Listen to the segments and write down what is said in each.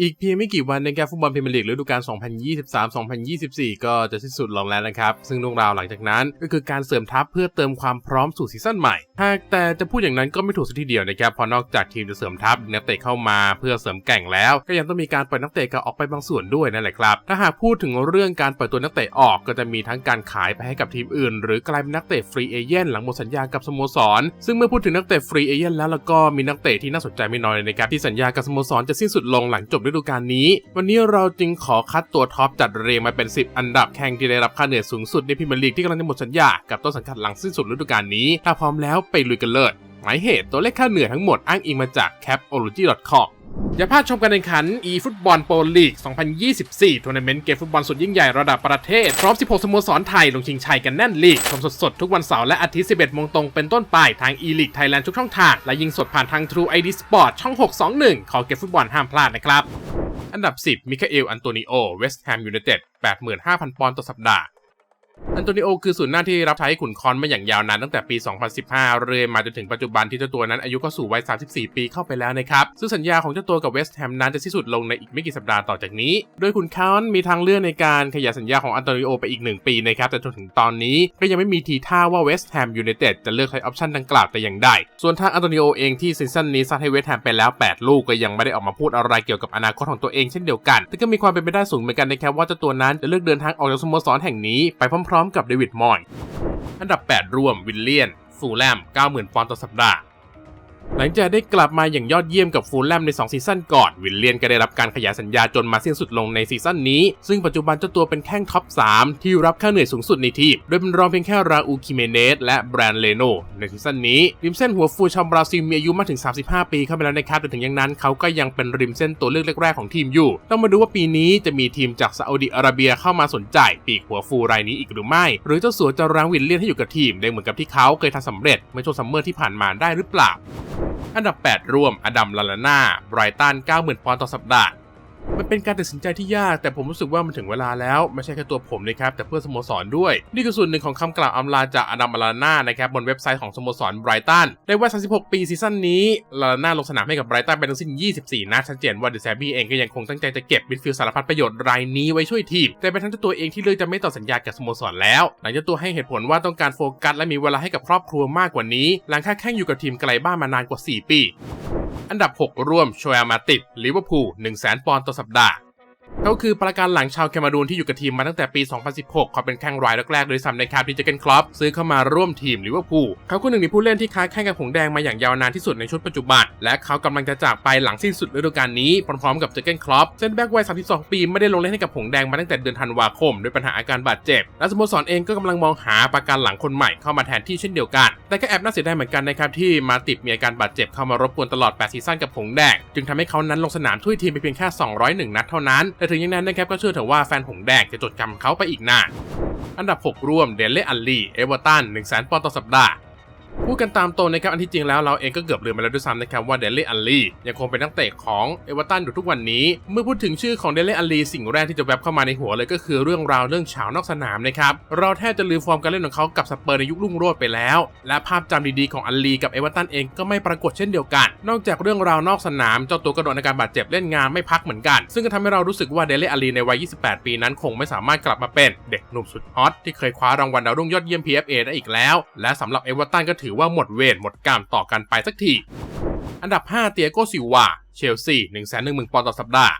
อีกเพียงไม่กี่วันนะครับฟุตบอลพรีเมียร์ลีกฤดูกาล 2023-2024 ก็จะสิ้นสุดลงแล้วนะครับ ซึ่งเรื่องราวหลังจากนั้นก็คือการเสริมทัพเพื่อเติมความพร้อมสู่ซีซั่นใหม่ หากแต่จะพูดอย่างนั้นก็ไม่ถูกสักทีเดียวนะครับเพราะนอกจากทีมจะเสริมทัพนักเตะเข้ามาเพื่อเสริมแก่งแล้ว ก็ยังต้องมีการปล่อยนักเตะก็ออกไปบางส่วนด้วยนั่นแหละครับ ถ้าหากพูดถึงเรื่องการปล่อยตัวนักเตะออกก็จะมีทั้งการขายไปให้กับทีมอื่น หรือกลายเป็นนักเตะฟรีเอเย่นหลังหมดสัญญากับสโมสร ซึ่งเมื่อพูดถึงนักเตะฟรีเอเย่นแล้วแล้วก็มีนักเตะที่น่าสนใจไม่น้อยเลยนะครับที่สัญญากับสโมสรจะสิ้นสุดลงหลังจบฤดูกาลนี้ วันนี้เราจึงขอคัดตัวท็อปจัดเรียงมาเป็น 10 อันดับแข่งที่ได้รับค่าเหนื่อยสูงสุดในพรีเมียร์ลีกที่กำลังจะหมดสัญญากับต้นสังกัดหลังสิ้นสุดฤดูกาลนี้ ถ้าพร้อมแล้วไปลุยกันเลย หมายเหตุตัวเลขค่าเหนื่อยทั้งหมดอ้างอิงมาจาก capology.com อย่าพลาดชมการแข่งขัน eFootball Pro League 2024 ทัวร์นาเมนต์เกมฟุตบอลสุดยิ่งใหญ่ระดับประเทศ พร้อม 16 สโมสรไทย ลงชิงชัยกันแน่นลีก ชมสดๆ ทุกวันเสาร์และอาทิตย์ 11 โมงตรงเป็นต้นไป ทาง e-league Thailand ทุกช่องทาง และยิงสดผ่านทาง True ID Sport ช่อง 621 ขอเกมฟุตบอลห้ามพลาดนะครับ อันดับ 10 มิคาเอล อันโตนิโอ เวสต์แฮมยูไนเต็ด 85,000 ปอนด์ต่อสัปดาห์ อันโตนิโอคือศูนย์หน้าที่รับใช้ขุนคอนมาอย่างยาวนานตั้งแต่ปี 2015 เรื่อยมาจนถึงปัจจุบันที่เจ้าตัวนั้นอายุก็สู่วัย 34 ปีเข้าไปแล้วนะครับ ซึ่งสัญญาของเจ้าตัวกับเวสต์แฮมนั้นจะสิ้นสุดลงในอีกไม่กี่สัปดาห์ต่อจากนี้ โดยขุนคอนมีทางเลือกในการขยายสัญญาของอันโตนิโอไปอีก 1 ปีนะครับ แต่จนถึงตอนนี้ก็ยังไม่มีทีท่าว่าเวสต์แฮมยูไนเต็ดจะเลือกใช้ออปชันดังกล่าวแต่อย่างใด ส่วนทางอันโตนิโอเองที่ซีซั่นนี้ซัดให้เวสต์แฮมไปแล้ว 8 ลูกก็ยังไม่ได้ออกมาพูดอะไรเกี่ยวกับอนาคตของตัวเองเช่นเดียวกัน แต่ก็มีความเป็นไปได้สูงเหมือนกันนะครับว่าเจ้าตัวนั้นจะเลือกเดินทางออกจากสโมสรแห่งนี้ไปพร้อมๆกับเดวิดมอย อันดับ 8รวมวิลเลียนฟูลแลม 90,000ปอนด์ต่อสัปดาห์ หลังจากได้กลับมาอย่างยอดเยี่ยมกับฟูลแลมใน 2 ซีซั่นก่อน วิลเลียนก็ได้รับการขยายสัญญาจนมาสิ้นสุดลงในซีซั่นนี้ ซึ่งปัจจุบันเจ้าตัวเป็นแข้งท็อป 3 ที่รับค่าเหนื่อยสูงสุดในทีม โดยเป็นรองเพียงแค่ราอูคิเมเนสและแบรนเลโนในซีซั่นนี้ ริมเส้นหัวฟูชาวบราซิลมีอายุมากถึง 35 ปีเข้าไปแล้วนะครับแต่ถึงอย่างนั้นเขาก็ยังเป็นริมเส้นตัวเลือกแรกๆของทีมอยู่ ต้องมาดูว่าปีนี้จะมีทีมจากซาอุดิอาระเบียเข้ามาสนใจ ปีกหัวฟูรายนี้อีกหรือไม่ หรือเจ้าสัวจะรั้งวิลเลียนให้อยู่กับทีมได้เหมือนกับที่เขาเคยทำสำเร็จเมื่อช่วงซัมเมอร์ที่ผ่านมาได้หรือเปล่าอันดับ 8 ร่วมอดัมลาลาน่าไบรตัน90,000ปอนด์ต่อสัปดาห์ มันเป็นการตัดสินใจที่ยาก แต่ผมรู้สึกว่ามันถึงเวลาแล้วไม่ใช่แค่ตัวผมนะครับแต่เพื่อสโมสรด้วย นี่คือส่วนหนึ่งของคำกล่าวอำลาจากอดัมลาลาน่านะครับบนเว็บไซต์ของสโมสรไบรตันในวัย36 ปีซีซั่นนี้ลาลาน่าลงสนามให้กับไบรตันไปทั้งสิ้น 24 นัดชัดเจนว่าเดอะแซบี้เองก็ยังคงตั้งใจจะเก็บมิดฟิลด์สารพัดประโยชน์รายนี้ไว้ช่วยทีมแต่เป็นทั้งตัวเองที่เลือกจะไม่ต่อสัญญากับสโมสรแล้ว หลังจ้าตัวให้เหตุผลว่าต้องการโฟกัสและมีเวลาให้กับครอบครัวมากกว่านี้ หลังค้าแข่งอยู่กับทีมไกลบ้านมานานกว่า 4 ปี อันดับ 6 ร่วมโชแอลมาติดลิเวอร์พูล100,000 ปอนด์ต่อสัปดาห์ เขาคือประการหลังชาวแคนารูนที่อยู่กับทีมมาตั้งแต่ปี 2016 เขาเป็นแข้งรายแรกๆโดยซ้ำในคาบที่เจเกนคลอปซื้อเข้ามาร่วมทีมลิเวอร์พูลเขาคือหนึ่งในผู้เล่นที่ค้าแข่งกับผงแดงมาอย่างยาวนานที่สุดในชุดปัจจุบัน และเขากำลังจะจากไปหลังสิ้นสุดฤดูกาลนี้พร้อมๆกับเจเกนคลอปเซนแบ็กวัย 32 ปีไม่ได้ลงเล่นให้กับผงแดงมาตั้งแต่เดือนธันวาคมด้วยปัญหาอาการบาดเจ็บและสโมสรเองก็กำลังมองหาประกันหลังคนใหม่เข้ามาแทนที่เช่นเดียวกัน แต่ก็แอบน่าเสียดายเหมือนกันนะครับที่มาติดมีอาการบาดเจ็บเข้ามารบกวนตลอด8ซีซั่นกับผงแดงจึงทำให้เขานั้นลงสนามช่วยทีมไปเพียงแค่ 201 นัดเท่านั้นแต่ถึงอย่างนั้นนะครับก็เชื่อเถอะว่าแฟนหงแดงจะจดจำเขาไปอีกนานอันดับ 6 ร่วมเดนเล่อัลลีเอเวอร์ตัน1 0 0 0 0 0ปอนด์ต่อสัปดาห์ พูดกันตามตรงนะครับอันที่จริงแล้วเราเองก็เกือบลืมไปแล้วด้วยซ้ำนะครับว่าเดลเล่อัลลียังคงเป็นนักเตะของเอเวอร์ตันอยู่ทุกวันนี้ เมื่อพูดถึงชื่อของเดลเล่อัลลีสิ่งแรกที่จะแวบเข้ามาในหัวเลยก็คือเรื่องราวเรื่องฉานอกสนามนะครับเราแทบจะลืมฟอร์มการเล่นของเขากับสเปอร์ในยุครุ่งโรจน์ไปแล้ว และภาพจำดีๆของอัลลีกับเอเวอร์ตันเองก็ไม่ปรากฏเช่นเดียวกัน นอกจากเรื่องราวนอกสนามเจ้าตัวกระโดดในการบาดเจ็บเล่นงานไม่พักเหมือนกัน ซึ่งก็ทำให้เรารู้สึกว่าเดลเล่อัลลีในวัย 28 ปีนั้นคงไม่สามารถกลับมาเป็นเด็กหนุ่มสุดฮอตที่เคยคว้ารางวัลดาวรุ่งยอดเยี่ยม PFA ได้อีกแล้ว และสำหรับเอเวอร์ตันก็ถืือว่าหมดเวรหมดกรรมต่อกันไปสักที อันดับ 5 เตียโกซิวา เชลซี 1 1 0 0 0ปอนด์ต่อสัปดาห์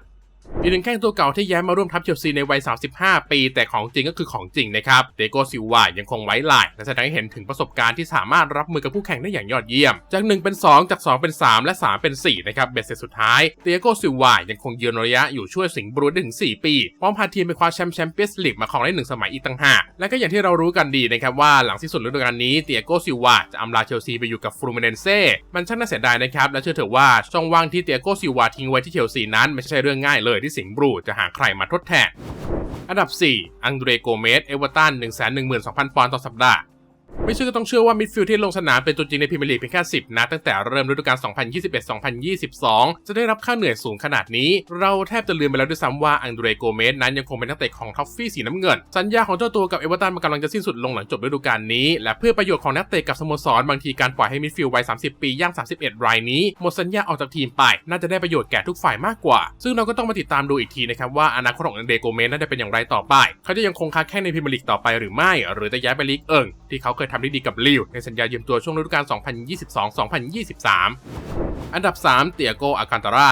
อีกหนึ่งแข้งตัวเก่าที่ย้ายมาร่วมทัพเชลซีในวัย 35 ปี แต่ของจริงก็คือของจริงนะครับเดโกซิวายังคงไว้ลาย และแสดงให้เห็นถึงประสบการณ์ที่สามารถรับมือกับคู่แข่งได้อย่างยอดเยี่ยม จาก 1 เป็น 2 จาก 2 เป็น 3 และ 3 เป็น 4 นะครับ เบ็ดเสร็จสุดท้ายเดโกซิวายังคงยืนระยะอยู่ช่วยสิงห์บรูได้ถึง 4 ปี พร้อมพาทีมไปคว้าแชมป์แชมเปี้ยนส์ลีกมาครองได้หนึ่งสมัยอีกต่างหาก และก็อย่างที่เรารู้กันดีนะครับว่าหลังสิ้นสุดฤดูกาลนี้เตียโกซิวาจะอำลาเชลซีไปอยู่กับฟลูมิเนนเซ่มันช่างน่าเสียดายนะครับและเชื่อเถอะว่าช่องว่างที่เตียโกซิวาทิ้งไว้ที่เชลซีนั้นไม่ใช่เรื่องง่ายเลยที่สิงห์บรูจะหาใครมาทดแทนอันดับ 4 อังเดรโกเมส เอเวอร์ตัน 112,000 ปอนด์ต่อสัปดาห์ ไม่เชื่อก็ต้องเชื่อว่ามิดฟิลด์ที่ลงสนามเป็นตัวจริงในพรีเมียร์ลีกเพียงแค่ 10นัดตั้งแต่เริ่มฤดูกาล 2021-2022 จะได้รับค่าเหนื่อยสูงขนาดนี้ เราแทบจะลืมไปแล้วด้วยซ้ำว่าอังเดรโกเมสนั้นยังคงเป็นนักเตะของท็อฟฟี่สีน้ำเงิน สัญญาของเจ้าตัวกับเอเวอร์ตันมันกำลังจะสิ้นสุดลงหลังจบฤดูกาลนี้ และเพื่อประโยชน์ของนักเตะกับสโมสรบางทีการปล่อยให้มิดฟิลด์วัย 30 ปีย่าง 31 รายนี้หมดสัญญาออกจากทีมไป น่าจะได้ประโยชน์แก่ทุกฝ่ายมากกว่า ซึ่งเราก็ต้องมาติดตามดูอีกทีนะครับว่าอนาคตของอังเดรโกเมสนั้นจะเป็นอย่างไรต่อไป เขาจะยังคงค้าแข่งในพรีเมียร์ลีกต่อไปหรือไม่ หรือจะย้ายไปลีกเอิงที่เขาเคยทำได้ดีกับลิวในสัญญายืมตัวช่วงฤดูกาล 2022-2023 อันดับ 3 เตียโก อาคันตารา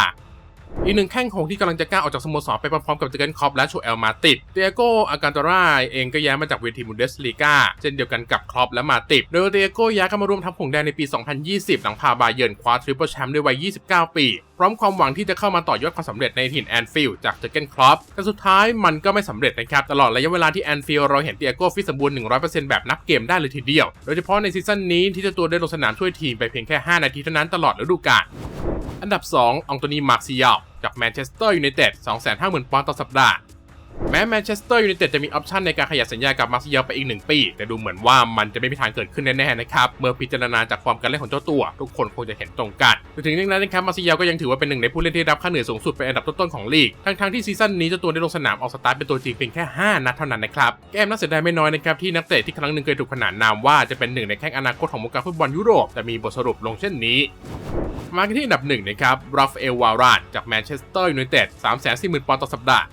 อีกหนึ่งแข้งโหงที่กำลังจะก้าวออกจากสโมสรไปพร้อมๆกับเจเกนค็อปและโชเอลมาติดเตียโกอาการตาราเองก็ย้ายมาจากเวทีบุนเดสลีกาเช่นเดียวกันกับค็อปและมาติดโดยเตียโกย้ายเข้ามาร่วมทัพหงแดงในปี 2020 หลังพาบาเยิร์นคว้าทริปเปิลแชมป์ด้วยวัย 29 ปีพร้อมความหวังที่จะเข้ามาต่อยอดความสำเร็จในถิ่นแอนฟิลด์จากเจอเกนคล็อปแต่สุดท้ายมันก็ไม่สำเร็จนะครับ ตลอดระยะเวลาที่แอนฟิลด์เราเห็นเตียโกฟิตสมบูรณ์ 100%แบบนับเกมได้เลยทีเดียว โดยเฉพาะในซีซั่นนี้ที่เจ้าตัวได้ลงสนามช่วยทีมไปเพียงแค่ 5 นาทีเท่านั้นตลอดฤดูกาลอันดับ 2 องโตนี มาร์ซิยาลจากแมนเชสเตอร์ยูไนเต็ด250,000 ปอนด์ต่อสัปดาห์ แม้แมนเชสเตอร์ยูไนเต็ดจะมีออปชันในการขยายสัญญากับมาร์ซิยาลไปอีก 1 ปี แต่ดูเหมือนว่ามันจะไม่มีทางเกิดขึ้นแน่ๆนะครับ เมื่อพิจารณาจากความการเล่นของเจ้าตัว ทุกคนคงจะเห็นตรงกันถึงอย่างนั้นนะครับมาร์ซิยาลก็ยังถือว่าเป็นหนึ่งในผู้เล่นที่รับค่าเหนื่อยสูงสุดเป็นอันดับต้นๆของลีกทั้งๆที่ซีซั่นนี้เจ้าตัวได้ลงสนามออกสตาร์ทเป็นตัวจริงเพียงแค่ 5 นัดเท่านั้นนะครับแกมน่าเสียดายไม่น้อยนะครับที่นักเตะที่ครั้งหนึ่งเคยถูกขนานนามว่าจะเป็นหนึ่งในแข้งอนาคตของวงการฟุตบอลยุโรปแต่มีบทสรุปลงเช่นนี้มาที่อันดับหนึ่งนะครับราฟเอลวารานจากแมนเชสเตอร์ยูไนเต็ด340,000ปอนด์ต่อสัปดาห์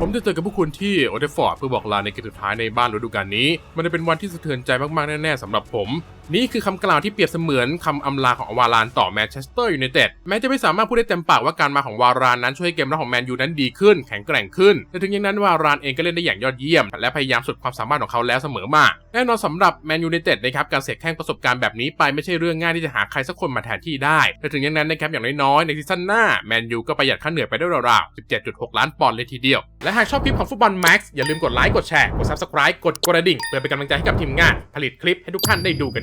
ผมจะเจอกับพวกคุณที่โอเทฟฟอร์ดเพื่อบอกลาในเกมสุดท้ายในบ้านฤดูกาลนี้ มันจะเป็นวันที่สะเทือนใจมากๆแน่ๆสำหรับผม นี่คือคำกล่าวที่เปรียบเสมือนคำอำลาของวารานต่อแมนเชสเตอร์ยูไนเต็ดแม้จะไม่สามารถพูดได้เต็มปากว่าการมาของวารานนั้นช่วยให้เกมรับของแมนยูนั้นดีขึ้น แข็งแกร่งขึ้น แต่ถึงอย่างนั้นวารานเองก็เล่นได้อย่างยอดเยี่ยม และพยายามสุดความสามารถของเขาแล้วเสมอมา แน่นอนสำหรับแมนยูไนเต็ดนะครับการเสกแข้งประสบการณ์แบบนี้ไปไม่ใช่เรื่องง่ายที่จะหาใครสักคนมาแทนที่ได้แต่ถึงอย่างนั้นนะครับอย่างน้อยๆในซีซั่นหน้าแมนยูก็ประหยัดค่าเหนื่อยไปได้ราวๆ17.6 ล้านปอนด์เลยทีเดียวและหากชอบคลิปของฟุตบอลแม็กซ์อย่าลืมกดไลค์กดแชร์กด Subscribe กดกระดิ่งเพื่อเป็นกำลังใจให้กับทีมงานผลิตคลิปให้ทุกท่านได้ดูกัน